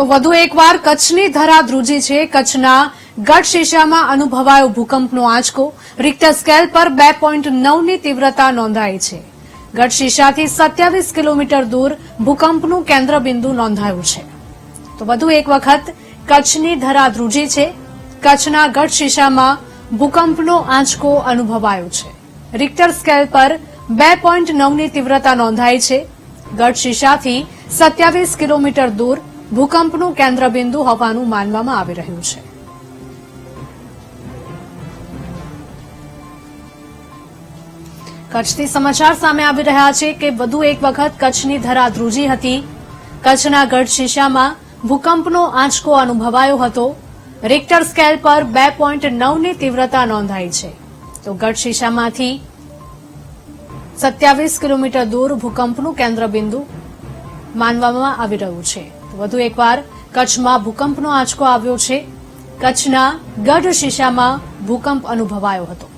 તો વધુ એકવાર કચ્છની ધરા ધ્રુજી છે. કચ્છના ગઢ શીશામાં અનુભવાયો ભૂકંપનો આંચકો. રિક્ટર સ્કેલ પર બે પોઈન્ટ નવની તીવ્રતા નોંધાઈ છે. ગઢ શીશાથી સત્યાવીસ કિલોમીટર દૂર ભૂકંપનું કેન્દ્રબિંદુ નોંધાયું છે. તો વધુ એક વખત કચ્છની ધરા ધ્રુજી છે. કચ્છના ગઢ શીશામાં ભૂકંપનો આંચકો અનુભવાયો છે. રિક્ટર સ્કેલ પર બે પોઈન્ટ નવની તીવ્રતા નોંધાઈ છે. ગઢ શીશાથી સત્યાવીસ કિલોમીટર દૂર ભૂકંપનું કેન્દ્રબિંદુ હોવાનું માનવામાં આવી રહ્યું છે. કચ્છથી સમાચાર સામે આવી રહ્યા છે કે વધુ એક વખત કચ્છની ધરા ધ્રુજી હતી. કચ્છના ગઢ શીશામાં ભૂકંપનો આંચકો અનુભવાયો હતો. રિક્ટર સ્કેલ પર બે પોઈન્ટ નવની તીવ્રતા નોંધાઈ છે. તો ગઢ શીશામાંથી સત્યાવીસ કિલોમીટર દૂર ભૂકંપનું કેન્દ્રબિંદુ માનવામાં આવી રહ્યું છે. વધુ એકવાર કચ્છમાં ભૂકંપનો આંચકો આવ્યો છે. કચ્છના ગઢ શીશામાં ભૂકંપ અનુભવાયો હતો.